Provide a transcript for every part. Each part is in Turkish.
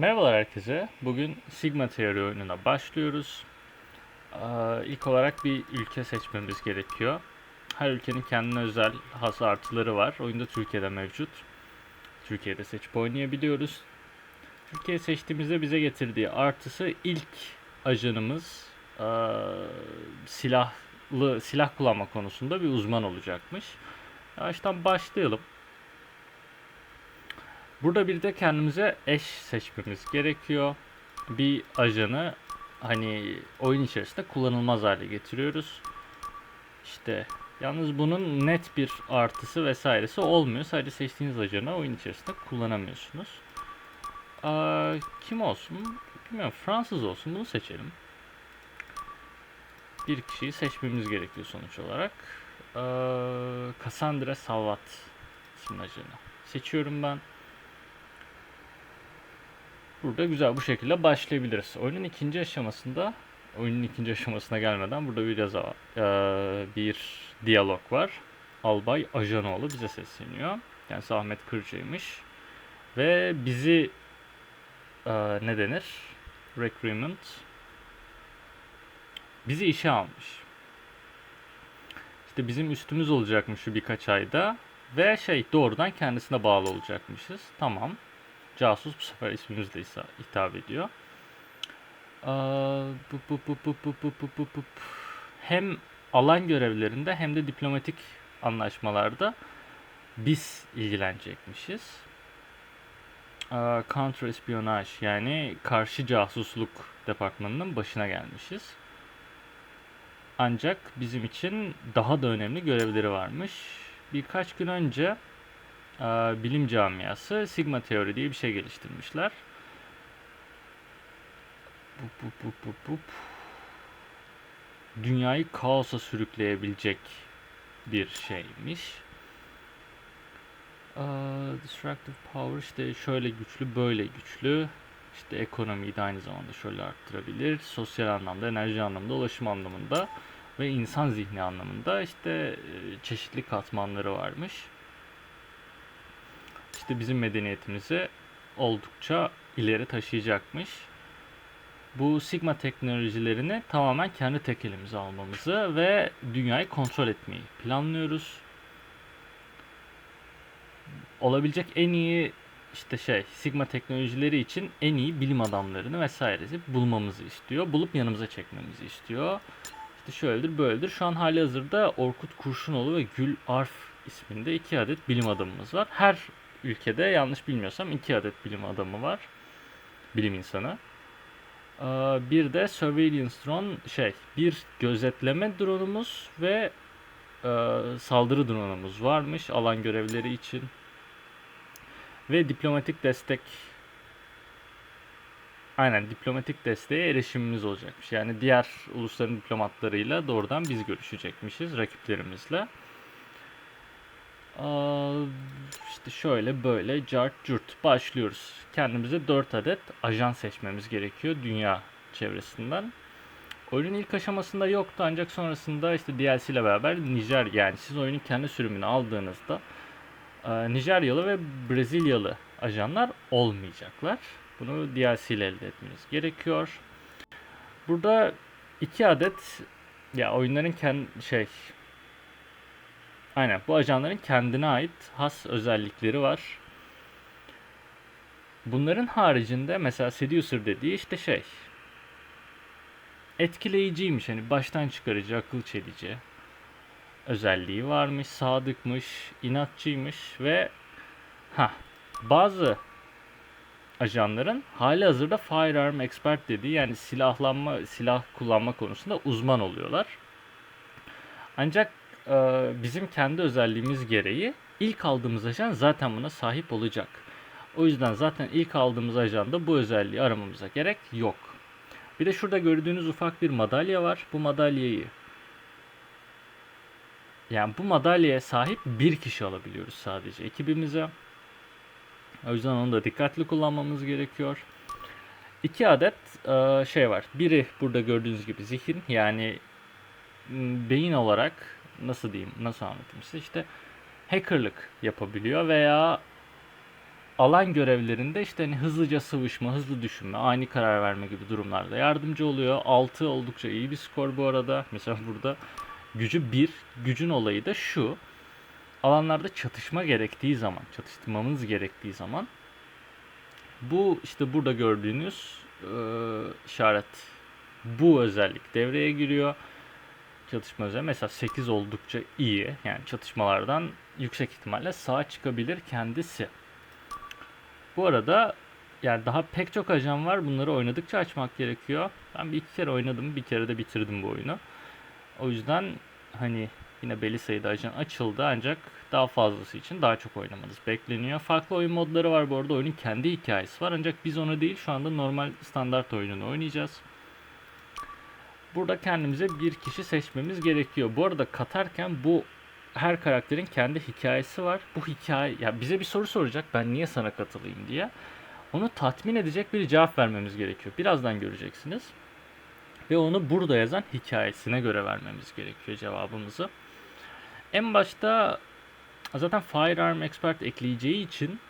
Merhabalar herkese. Bugün Sigma teori oyununa başlıyoruz. Ee, İlk olarak bir ülke seçmemiz gerekiyor. Her ülkenin kendine özel has artıları var. Oyunda Türkiye'de mevcut. Türkiye'de seçip oynayabiliyoruz. Türkiye seçtiğimizde bize getirdiği artısı ilk ajanımız ee, silahlı silah kullanma konusunda bir uzman olacakmış. Yavaştan başlayalım. Burada bir de kendimize eş seçmemiz gerekiyor. Bir ajanı hani oyun içerisinde kullanılmaz hale getiriyoruz. İşte yalnız bunun net bir artısı vesairesi olmuyor. Sadece seçtiğiniz ajanı oyun içerisinde kullanamıyorsunuz. Aa, kim olsun? Bilmiyorum. Fransız olsun. Bunu seçelim. Bir kişiyi seçmemiz gerekiyor sonuç olarak. Aa, Cassandra Salvat isimli ajanı. Seçiyorum ben. Burada güzel bu şekilde başlayabiliriz. Oyunun ikinci aşamasında, oyunun ikinci aşamasına gelmeden burada biraz eee, bir diyalog var. Albay Ajanoğlu bize sesleniyor. Kendisi Ahmet Kırca'ymış. Ve bizi eee, ne denir? Recruitment bizi işe almış. İşte bizim üstümüz olacakmış şu birkaç ayda ve şey doğrudan kendisine bağlı olacakmışız. Tamam. Casus bu sefer isminizle hitap ediyor. Hem alan görevlerinde hem de diplomatik anlaşmalarda biz ilgilenecekmişiz. Ee, counter espionaj yani karşı casusluk departmanının başına gelmişiz. Ancak bizim için daha da önemli görevleri varmış. Birkaç gün önce bilim camiası Sigma teori diye bir şey geliştirmişler. Bup, bup, bup, bup, bup. Dünyayı kaosa sürükleyebilecek bir şeymiş. Aa, destructive power işte şöyle güçlü böyle güçlü. İşte ekonomiyi de aynı zamanda şöyle arttırabilir. Sosyal anlamda, enerji anlamında, ulaşım anlamında ve insan zihni anlamında işte e, çeşitli katmanları varmış işte bizim medeniyetimizi oldukça ileri taşıyacakmış. Bu Sigma teknolojilerini tamamen kendi tek elimize almamızı ve dünyayı kontrol etmeyi planlıyoruz. Olabilecek en iyi işte şey Sigma teknolojileri için en iyi bilim adamlarını vesairesi bulmamızı istiyor. Bulup yanımıza çekmemizi istiyor. İşte şöyledir böyledir. Şu an hali hazırda Orkut Kurşunoğlu ve Gül Arf isminde iki adet bilim adamımız var. Her ülkede yanlış bilmiyorsam iki adet bilim adamı var. Bilim insanı. Ee, Bir de surveillance drone şey bir gözetleme drone'umuz ve e, saldırı drone'umuz varmış alan görevleri için. Ve diplomatik destek Aynen diplomatik desteğe erişimimiz olacakmış. Yani diğer ulusların diplomatlarıyla doğrudan biz görüşecekmişiz rakiplerimizle. İşte şöyle böyle cart curt başlıyoruz. Kendimize 4 adet ajan seçmemiz gerekiyor dünya çevresinden. Oyunun ilk aşamasında yoktu ancak sonrasında işte DLC ile beraber Nijer yani siz oyunun kendi sürümünü aldığınızda e, Nijeryalı ve Brezilyalı ajanlar olmayacaklar. Bunu DLC ile elde etmeniz gerekiyor. Burada iki adet ya oyunların kendi şey Aynen bu ajanların kendine ait has özellikleri var. Bunların haricinde mesela seducer dediği işte şey etkileyiciymiş hani baştan çıkarıcı, akıl çelici özelliği varmış, sadıkmış, inatçıymış ve ha bazı ajanların hali hazırda firearm expert dediği yani silahlanma, silah kullanma konusunda uzman oluyorlar. Ancak bizim kendi özelliğimiz gereği ilk aldığımız ajan zaten buna sahip olacak. O yüzden zaten ilk aldığımız ajanda bu özelliği aramamıza gerek yok. Bir de şurada gördüğünüz ufak bir madalya var. Bu madalyayı yani bu madalyaya sahip bir kişi alabiliyoruz sadece ekibimize. O yüzden onu da dikkatli kullanmamız gerekiyor. İki adet e, şey var. Biri burada gördüğünüz gibi zihin yani beyin olarak nasıl diyeyim nasıl anlatayım size işte hackerlık yapabiliyor veya alan görevlerinde işte hani hızlıca sıvışma, hızlı düşünme, ani karar verme gibi durumlarda yardımcı oluyor. 6 oldukça iyi bir skor bu arada. Mesela burada gücü 1. Gücün olayı da şu. Alanlarda çatışma gerektiği zaman, çatıştırmamız gerektiği zaman bu işte burada gördüğünüz e, işaret bu özellik devreye giriyor. Çatışma özelliği mesela 8 oldukça iyi. Yani çatışmalardan yüksek ihtimalle sağ çıkabilir kendisi. Bu arada yani daha pek çok ajan var. Bunları oynadıkça açmak gerekiyor. Ben bir iki kere oynadım. Bir kere de bitirdim bu oyunu. O yüzden hani yine belli sayıda ajan açıldı ancak daha fazlası için daha çok oynamanız bekleniyor. Farklı oyun modları var bu arada. Oyunun kendi hikayesi var ancak biz onu değil şu anda normal standart oyununu oynayacağız. Burada kendimize bir kişi seçmemiz gerekiyor. Bu arada katarken bu her karakterin kendi hikayesi var. Bu hikaye ya bize bir soru soracak ben niye sana katılayım diye. Onu tatmin edecek bir cevap vermemiz gerekiyor. Birazdan göreceksiniz. Ve onu burada yazan hikayesine göre vermemiz gerekiyor cevabımızı. En başta zaten Firearm Expert ekleyeceği için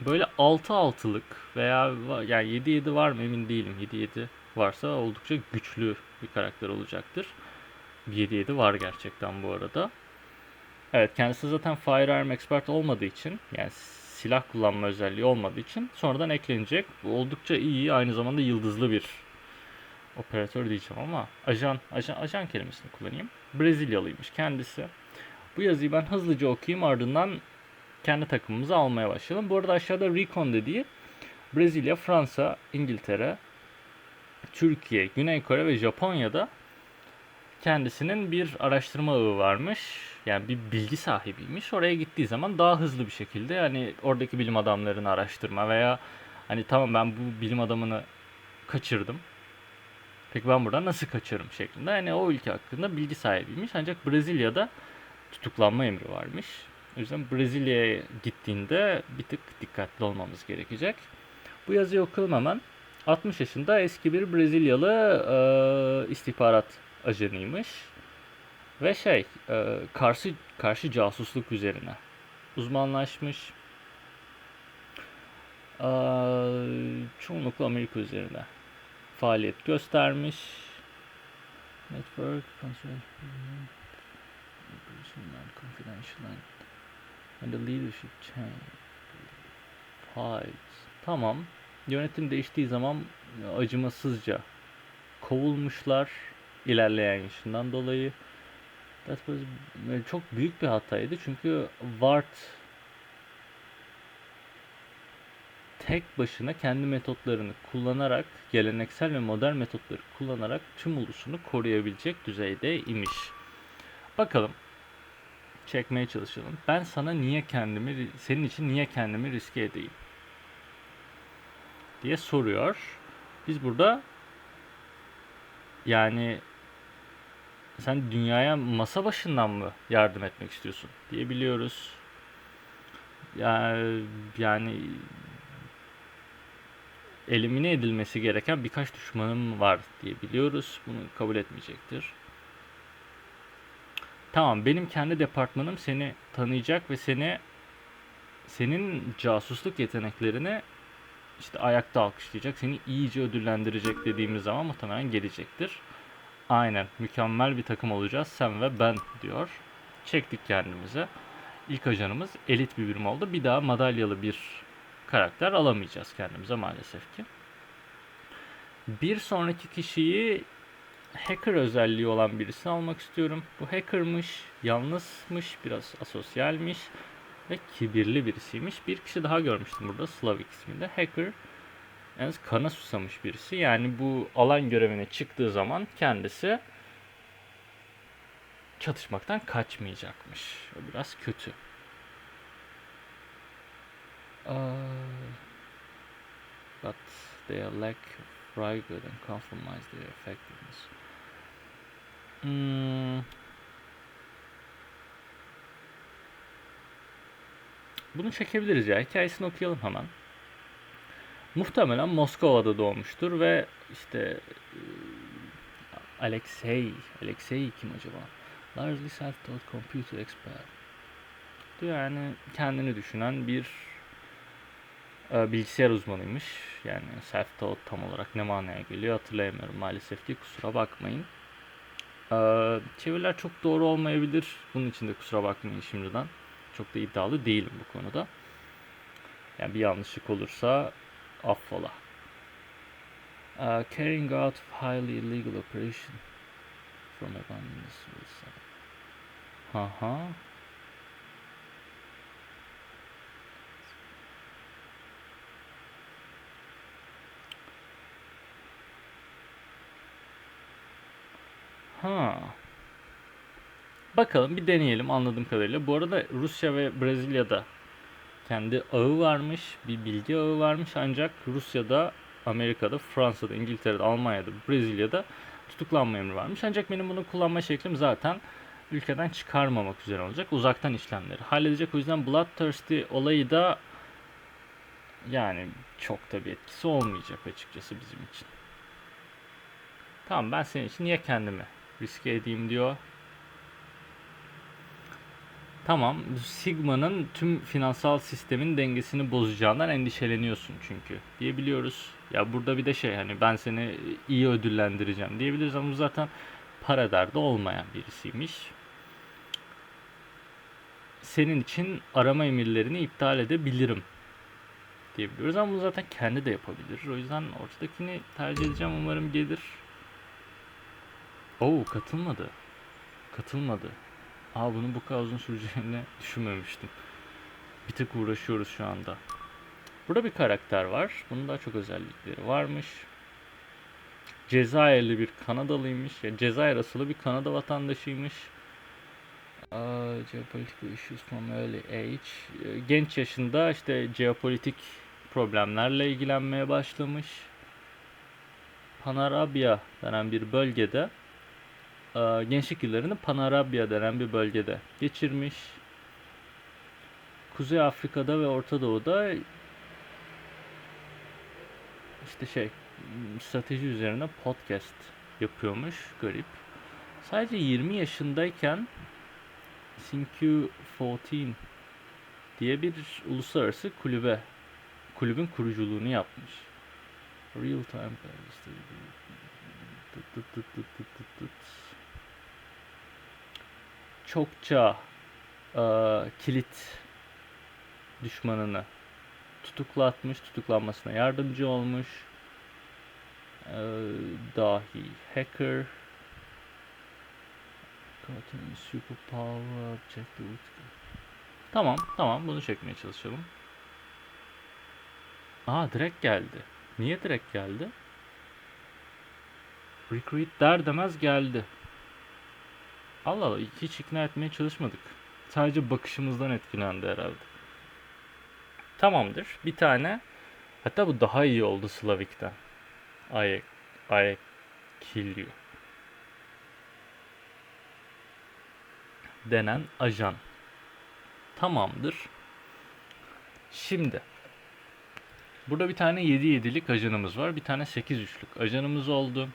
böyle 6-6'lık veya yani 7-7 var mı emin değilim. 7-7 varsa oldukça güçlü bir karakter olacaktır. 7-7 var gerçekten bu arada. Evet kendisi zaten Firearm Expert olmadığı için yani silah kullanma özelliği olmadığı için sonradan eklenecek. Bu oldukça iyi aynı zamanda yıldızlı bir operatör diyeceğim ama ajan, ajan, ajan kelimesini kullanayım. Brezilyalıymış kendisi. Bu yazıyı ben hızlıca okuyayım ardından kendi takımımızı almaya başlayalım. Bu arada aşağıda Recon dediği Brezilya, Fransa, İngiltere, Türkiye, Güney Kore ve Japonya'da kendisinin bir araştırma ağı varmış. Yani bir bilgi sahibiymiş. Oraya gittiği zaman daha hızlı bir şekilde yani oradaki bilim adamlarını araştırma veya hani tamam ben bu bilim adamını kaçırdım. Peki ben buradan nasıl kaçarım şeklinde. Yani o ülke hakkında bilgi sahibiymiş. Ancak Brezilya'da tutuklanma emri varmış. O yüzden Brezilya'ya gittiğinde bir tık dikkatli olmamız gerekecek. Bu yazıyı okuyalım. 60 yaşında eski bir Brezilyalı e, istihbarat ajanıymış. Ve şey, e, karşı karşı casusluk üzerine uzmanlaşmış. E, çoğunlukla Amerika üzerine faaliyet göstermiş. Network, confidential and the leadership change. Fights. Tamam. Yönetim değiştiği zaman acımasızca kovulmuşlar ilerleyen yaşından dolayı. That was çok büyük bir hataydı çünkü Ward tek başına kendi metotlarını kullanarak, geleneksel ve modern metotları kullanarak tüm ulusunu koruyabilecek düzeyde imiş. Bakalım. Çekmeye çalışalım. Ben sana niye kendimi, senin için niye kendimi riske edeyim? Diye soruyor. Biz burada yani sen dünyaya masa başından mı yardım etmek istiyorsun diyebiliyoruz. Yani, yani elimine edilmesi gereken birkaç düşmanım var diyebiliyoruz. Bunu kabul etmeyecektir. Tamam benim kendi departmanım seni tanıyacak ve seni senin casusluk yeteneklerini işte ayakta alkışlayacak, seni iyice ödüllendirecek dediğimiz zaman muhtemelen gelecektir. Aynen mükemmel bir takım olacağız sen ve ben diyor. Çektik kendimize. İlk ajanımız elit bir birim oldu. Bir daha madalyalı bir karakter alamayacağız kendimize maalesef ki. Bir sonraki kişiyi hacker özelliği olan birisini almak istiyorum. Bu hackermış, yalnızmış, biraz asosyalmiş ve kibirli birisiymiş. Bir kişi daha görmüştüm burada Slavik isminde. Hacker yalnız kana susamış birisi. Yani bu alan görevine çıktığı zaman kendisi çatışmaktan kaçmayacakmış. O biraz kötü. Uh, but their lack of rigor and compromise their effectiveness. Hmm. Bunu çekebiliriz ya. Hikayesini okuyalım hemen. Muhtemelen Moskova'da doğmuştur ve işte Alexey, Alexey kim acaba? Largely self-taught computer expert. Yani kendini düşünen bir e, bilgisayar uzmanıymış. Yani self-taught tam olarak ne manaya geliyor hatırlayamıyorum maalesef ki kusura bakmayın. E, çeviriler çok doğru olmayabilir. Bunun için de kusura bakmayın şimdiden. Çok da iddialı değilim bu konuda. Yani bir yanlışlık olursa affola. Uh, carrying out highly illegal operation from abandoned suicide. Haha. Ha. Bakalım bir deneyelim anladığım kadarıyla. Bu arada Rusya ve Brezilya'da kendi ağı varmış, bir bilgi ağı varmış ancak Rusya'da, Amerika'da, Fransa'da, İngiltere'de, Almanya'da, Brezilya'da tutuklanma emri varmış. Ancak benim bunu kullanma şeklim zaten ülkeden çıkarmamak üzere olacak. Uzaktan işlemleri halledecek. O yüzden Bloodthirsty olayı da yani çok da bir etkisi olmayacak açıkçası bizim için. Tamam ben senin için niye kendimi riske edeyim diyor. Tamam, Sigma'nın tüm finansal sistemin dengesini bozacağından endişeleniyorsun çünkü diyebiliyoruz. Ya burada bir de şey hani ben seni iyi ödüllendireceğim diyebiliriz ama zaten para derdi olmayan birisiymiş. Senin için arama emirlerini iptal edebilirim diyebiliyoruz ama bunu zaten kendi de yapabilir. O yüzden ortadakini tercih edeceğim umarım gelir. Oo katılmadı. Katılmadı. Aa bunun bu kadar uzun süreceğini düşünmemiştim. Bir tık uğraşıyoruz şu anda. Burada bir karakter var. Bunun daha çok özellikleri varmış. Cezayirli bir Kanadalıymış. Yani Cezayir asılı bir Kanada vatandaşıymış. Geopolitical issues from early age. Ee, Genç yaşında işte jeopolitik problemlerle ilgilenmeye başlamış. Panarabya denen bir bölgede e, gençlik yıllarını Panarabya denen bir bölgede geçirmiş. Kuzey Afrika'da ve Orta Doğu'da işte şey strateji üzerine podcast yapıyormuş garip. Sadece 20 yaşındayken CQ14 diye bir uluslararası kulübe kulübün kuruculuğunu yapmış. Real time Çokça e, kilit düşmanını tutuklatmış, tutuklanmasına yardımcı olmuş. E, dahi hacker Cartoon Superpower Objective Tamam, tamam bunu çekmeye çalışalım. Aa direkt geldi. Niye direkt geldi? Recruit der demez geldi. Allah Allah hiç ikna etmeye çalışmadık. Sadece bakışımızdan etkilendi herhalde. Tamamdır. Bir tane hatta bu daha iyi oldu Slavik'ten. I, I kill you. Denen ajan. Tamamdır. Şimdi Burada bir tane 7-7'lik ajanımız var. Bir tane 8-3'lük ajanımız oldu.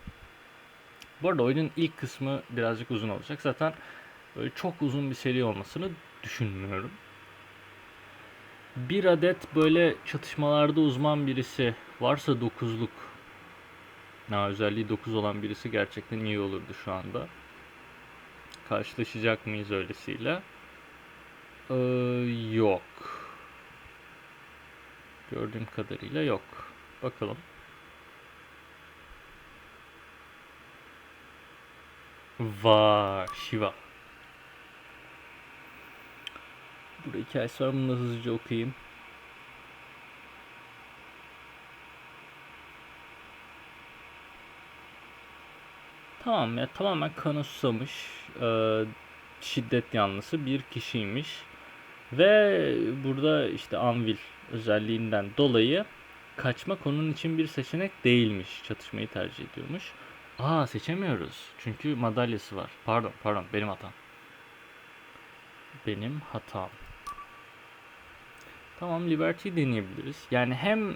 Bu arada oyunun ilk kısmı birazcık uzun olacak. Zaten böyle çok uzun bir seri olmasını düşünmüyorum. Bir adet böyle çatışmalarda uzman birisi varsa 9'luk Ha, özelliği 9 olan birisi gerçekten iyi olurdu şu anda. Karşılaşacak mıyız öylesiyle? Ee, yok. Gördüğüm kadarıyla yok. Bakalım. Var. Shiva. Burada hikayesi var. Bunu da hızlıca okuyayım. Tamam ya tamamen kanı susamış e, şiddet yanlısı bir kişiymiş. Ve burada işte Anvil özelliğinden dolayı kaçmak onun için bir seçenek değilmiş. Çatışmayı tercih ediyormuş. Aa seçemiyoruz. Çünkü madalyası var. Pardon pardon benim hatam. Benim hatam. Tamam Liberty deneyebiliriz. Yani hem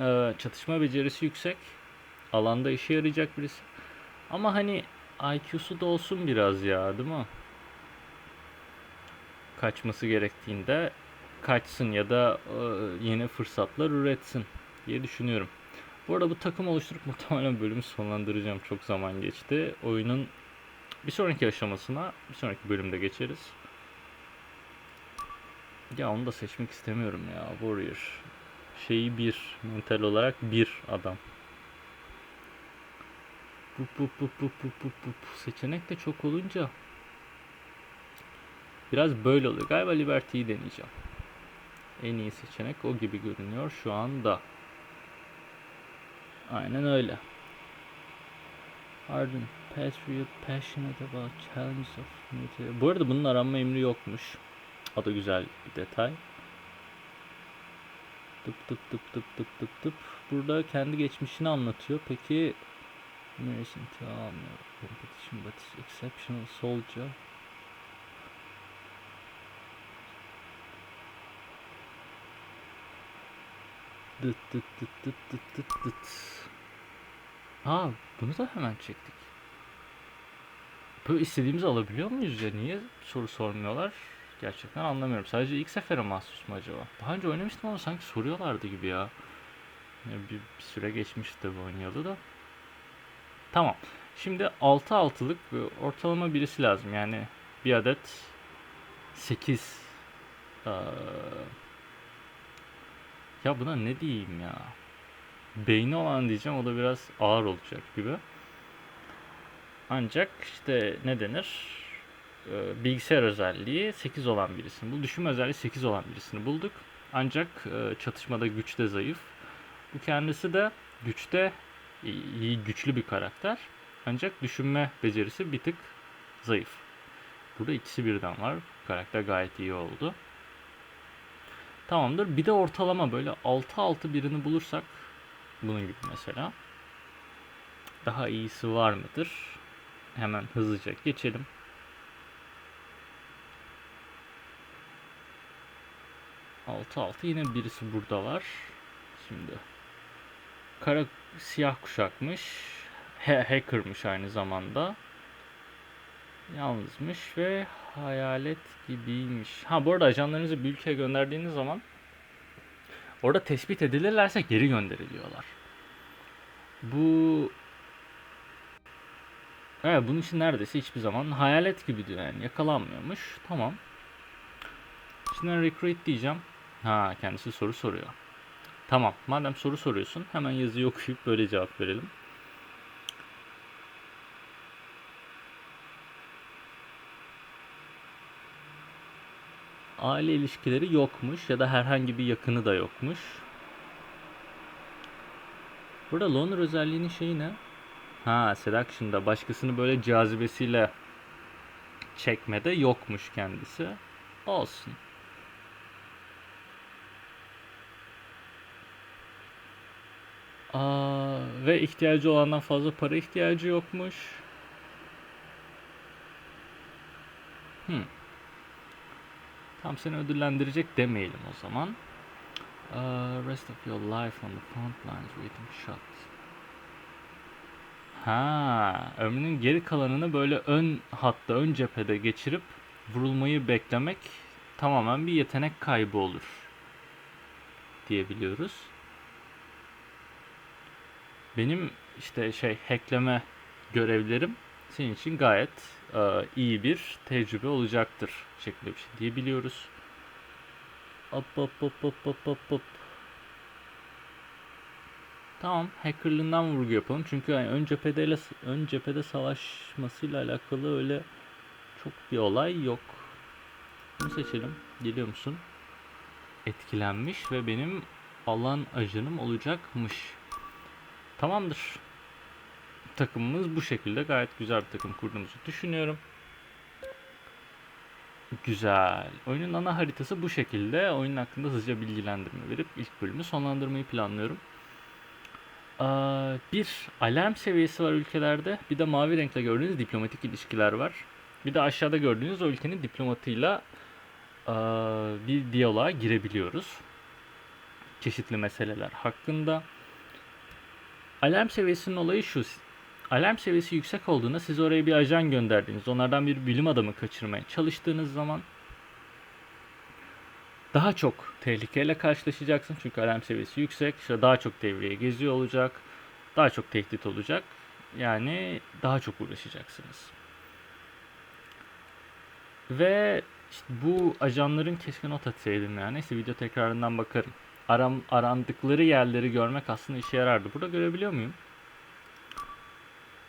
e, çatışma becerisi yüksek. Alanda işe yarayacak birisi. Ama hani IQ'su da olsun biraz ya değil mi? Kaçması gerektiğinde kaçsın ya da e, yeni fırsatlar üretsin diye düşünüyorum. Bu arada bu takım oluşturup muhtemelen bölümü sonlandıracağım. Çok zaman geçti. Oyunun bir sonraki aşamasına bir sonraki bölümde geçeriz. Ya onu da seçmek istemiyorum ya. Warrior. Şeyi bir. Mental olarak bir adam. Bu bu bu bu bu bu bu bu. Seçenek de çok olunca biraz böyle oluyor. Galiba Liberty'yi deneyeceğim. En iyi seçenek o gibi görünüyor şu anda. Aynen öyle. Ardent, patriot, passionate about challenges of military. Bu arada bunun aranma emri yokmuş. O da güzel bir detay. Tıp tıp tıp tıp tıp tıp tıp. Burada kendi geçmişini anlatıyor. Peki American Team competition but exceptional soldier. Dıt dıt dıt dıt dıt dıt dıt. Aa bunu da hemen çektik. Böyle istediğimizi alabiliyor muyuz ya? Niye soru sormuyorlar? Gerçekten anlamıyorum. Sadece ilk sefere mahsus mu acaba? Daha önce oynamıştım ama sanki soruyorlardı gibi ya. Ya bir, bir süre geçmişti bu oynayalı da. Tamam. Şimdi 6 altılık ve ortalama birisi lazım. Yani bir adet 8 eee, ya buna ne diyeyim ya? Beyni olan diyeceğim o da biraz ağır olacak gibi. Ancak işte ne denir? Ee, bilgisayar özelliği 8 olan birisini bul. Düşünme özelliği 8 olan birisini bulduk. Ancak e, çatışmada güçte zayıf. Bu kendisi de güçte iyi, güçlü bir karakter. Ancak düşünme becerisi bir tık zayıf. Burada ikisi birden var. Karakter gayet iyi oldu. Tamamdır. Bir de ortalama böyle 6-6 birini bulursak bunun gibi mesela. Daha iyisi var mıdır? Hemen hızlıca geçelim. Altı altı yine birisi burada var. Şimdi kara siyah kuşakmış. Ha- hackermış aynı zamanda. Yalnızmış ve hayalet gibiymiş. Ha bu arada ajanlarınızı bir ülkeye gönderdiğiniz zaman orada tespit edilirlerse geri gönderiliyorlar. Bu Evet bunun için neredeyse hiçbir zaman hayalet gibi diyor yani yakalanmıyormuş. Tamam. Şimdi recruit diyeceğim. Ha kendisi soru soruyor. Tamam madem soru soruyorsun hemen yazıyı okuyup böyle cevap verelim. Aile ilişkileri yokmuş ya da herhangi bir yakını da yokmuş. Burada loner özelliğinin şeyi ne? Ha, seduction'da başkasını böyle cazibesiyle çekmede yokmuş kendisi. Olsun. Aa, ve ihtiyacı olandan fazla para ihtiyacı yokmuş. Hmm. Tam seni ödüllendirecek demeyelim o zaman. Uh, rest of your life on the front lines waiting shots. Ha, ömrünün geri kalanını böyle ön hatta ön cephede geçirip vurulmayı beklemek tamamen bir yetenek kaybı olur diyebiliyoruz. Benim işte şey hackleme görevlerim senin için gayet iyi bir tecrübe olacaktır şeklinde bir şey diyebiliyoruz. Hop hop hop hop hop hop hop. Tamam, hackerlığından vurgu yapalım. Çünkü yani ön cephede ön cephede savaşmasıyla alakalı öyle çok bir olay yok. Bunu seçelim. Geliyor musun? Etkilenmiş ve benim alan ajanım olacakmış. Tamamdır. Takımımız bu şekilde gayet güzel bir takım kurduğumuzu düşünüyorum. Güzel. Oyunun ana haritası bu şekilde. Oyun hakkında hızlıca bilgilendirme verip ilk bölümü sonlandırmayı planlıyorum. Aa, bir alarm seviyesi var ülkelerde. Bir de mavi renkle gördüğünüz diplomatik ilişkiler var. Bir de aşağıda gördüğünüz o ülkenin diplomatıyla aa, bir diyaloğa girebiliyoruz. Çeşitli meseleler hakkında. Alarm seviyesinin olayı şu. Alarm seviyesi yüksek olduğunda siz oraya bir ajan gönderdiniz. Onlardan bir bilim adamı kaçırmaya çalıştığınız zaman daha çok tehlikeyle karşılaşacaksın. Çünkü alarm seviyesi yüksek. İşte daha çok devreye geziyor olacak. Daha çok tehdit olacak. Yani daha çok uğraşacaksınız. Ve işte bu ajanların keşke not etseydim yani. Neyse video tekrarından bakarım. Aram, arandıkları yerleri görmek aslında işe yarardı. Burada görebiliyor muyum?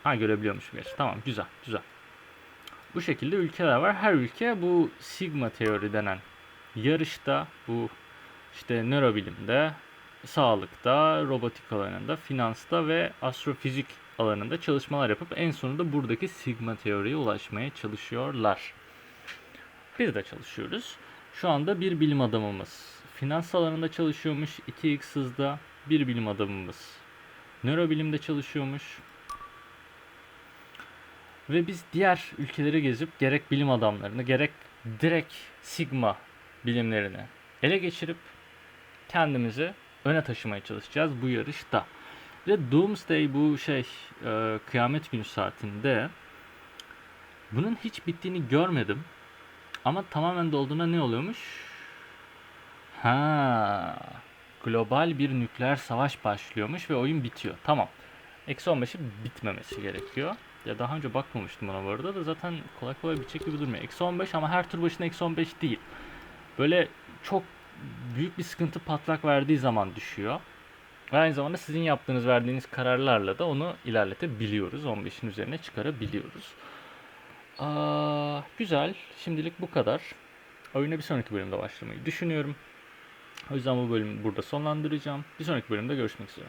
Ha görebiliyormuşum gerçi. Tamam güzel güzel. Bu şekilde ülkeler var. Her ülke bu sigma teori denen yarışta bu işte nörobilimde, sağlıkta, robotik alanında, finansta ve astrofizik alanında çalışmalar yapıp en sonunda buradaki sigma teoriye ulaşmaya çalışıyorlar. Biz de çalışıyoruz. Şu anda bir bilim adamımız finans alanında çalışıyormuş 2x hızda. Bir bilim adamımız nörobilimde çalışıyormuş. Ve biz diğer ülkeleri gezip gerek bilim adamlarını gerek direkt sigma bilimlerini ele geçirip kendimizi öne taşımaya çalışacağız bu yarışta. Ve Doomsday bu şey e, kıyamet günü saatinde bunun hiç bittiğini görmedim. Ama tamamen dolduğunda ne oluyormuş? Ha, global bir nükleer savaş başlıyormuş ve oyun bitiyor. Tamam. Eksi 15'i bitmemesi gerekiyor. Ya daha önce bakmamıştım buna bu arada da zaten kolay kolay bitecek gibi durmuyor. Eksi 15 ama her tur başına eksi 15 değil. Böyle çok büyük bir sıkıntı patlak verdiği zaman düşüyor. Ve aynı zamanda sizin yaptığınız verdiğiniz kararlarla da onu ilerletebiliyoruz. 15'in üzerine çıkarabiliyoruz. Aa, güzel. Şimdilik bu kadar. Oyuna bir sonraki bölümde başlamayı düşünüyorum. O yüzden bu bölümü burada sonlandıracağım. Bir sonraki bölümde görüşmek üzere.